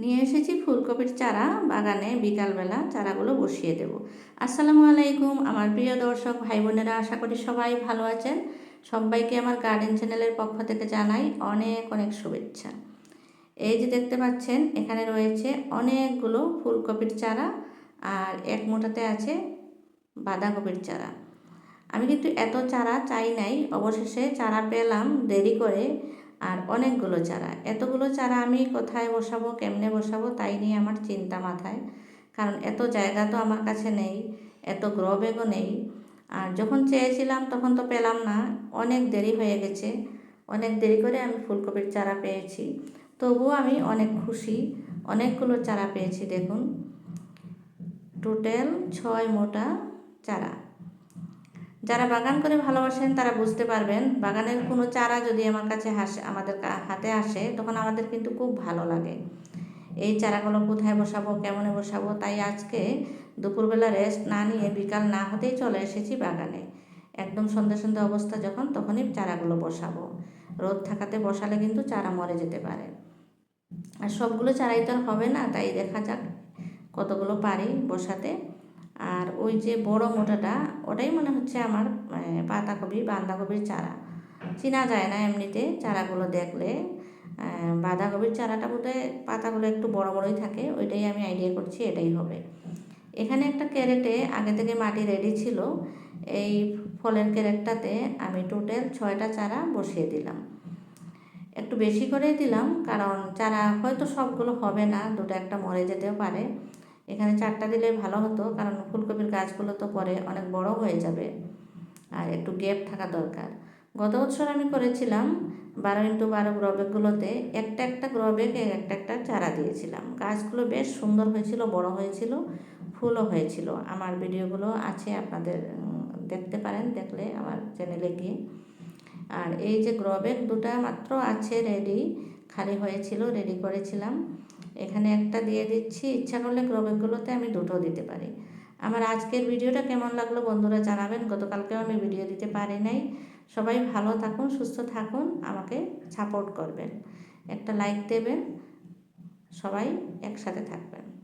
নিয়ে এসেছি ফুলকপির চারা, বাগানে বিকালবেলা চারাগুলো বসিয়ে দেব। আসসালামু আলাইকুম, আমার প্রিয় দর্শক ভাই বোনেরা, আশা করি সবাই ভালো আছেন। সবাইকে আমার গার্ডেন চ্যানেলের পক্ষ থেকে জানাই অনেক অনেক শুভেচ্ছা। এই যে দেখতে পাচ্ছেন, এখানে রয়েছে অনেকগুলো ফুলকপির চারা আর এক মোটাতে আছে বাঁধাকপির চারা। আমি কিন্তু এত চারা চাই নাই, অবশেষে চারা পেলাম, দেরি করে আর অনেকগুলো চারা। এতগুলো চারা আমি কোথায় বসাবো, কেমনে বসাবো তাই নিয়ে আমার চিন্তা মাথায়। কারণ এত জায়গা তো আমার কাছে নেই, এত গ্রো ব্যাগও নেই। আর যখন চেয়েছিলাম তখন তো পেলাম না, অনেক দেরি হয়ে গেছে। অনেক দেরি করে আমি ফুলকপির চারা পেয়েছি। তবুও আমি অনেক খুশি, অনেকগুলো চারা পেয়েছি দেখুন। টোটাল ছয় মোটা চারা। যারা বাগান করে ভালোবাসেন, তারা বুঝতে পারবেন, বাগানের কোনো চারা যদি আমার কাছে হাসে, আমাদের হাতে আসে, তখন আমাদের কিন্তু খুব ভালো লাগে। এই চারাগুলো কোথায় বসাবো, কেমনে বসাবো, তাই আজকে দুপুরবেলা রেস্ট না নিয়ে বিকাল না হতেই চলে এসেছি বাগানে। একদম সন্ধ্যে সন্ধ্যে অবস্থা যখন, তখনই চারাগুলো বসাবো। রোদ থাকাতে বসালে কিন্তু চারা মরে যেতে পারে। আর সবগুলো চারাই তো আর হবে না, তাই দেখা যাক কতগুলো পারি বসাতে। আর ওই যে বড় মোটাটা, ওটাই মনে হচ্ছে আমার পাতাকপি বাঁধাকপির চারা। চেনা যায় না এমনিতে চারাগুলো দেখলে। বাঁধাকপির চারাটা বোধহয় পাতাগুলো একটু বড় বড়ই থাকে, ওইটাই আমি আইডিয়া করছি এটাই হবে। এখানে একটা ক্যারেটে আগে থেকে মাটি রেডি ছিল, এই ফলের ক্যারেটটাতে আমি টোটাল ছয়টা চারা বসিয়ে দিলাম। একটু বেশি করেই দিলাম, কারণ চারা হয়তো সবগুলো হবে না, দুটো একটা মরে যেতেও পারে। এখানে চারটা দিলে ভালো হতো, কারণ ফুলকপির গাছগুলো তো পরে অনেক বড় হয়ে যাবে। আর একটু গ্যাপ থাকা দরকার। গত বছর আমি করেছিলাম বারো ইন্টু বারো গ্রবেকগুলোতে একটা একটা গ্রবেকে একটা একটা চারা দিয়েছিলাম। গাছগুলো বেশ সুন্দর হয়েছিল, বড় হয়েছিল, ফুলও হয়েছিল। আমার ভিডিওগুলো আছে আপনাদের দেখতে পারেন, দেখলে আমার চ্যানেলে গিয়ে। আর এই যে গ্রবেক দুটা মাত্র আছে রেডি খালি হয়েছিল রেডি করেছিলাম। এখানে একটা দিয়ে দিচ্ছি। ইচ্ছা করলে ক্রমিকগুলোতে আমি দুটো দিতে পারি। আমার আজকের ভিডিওটা কেমন লাগল বন্ধুরা জানাবেন। গতকালকেও আমি ভিডিও দিতে পারি নাই। সবাই ভালো থাকুন, সুস্থ থাকুন, আমাকে সাপোর্ট করবেন। একটা লাইক দেবেন। সবাই একসাথে থাকবেন।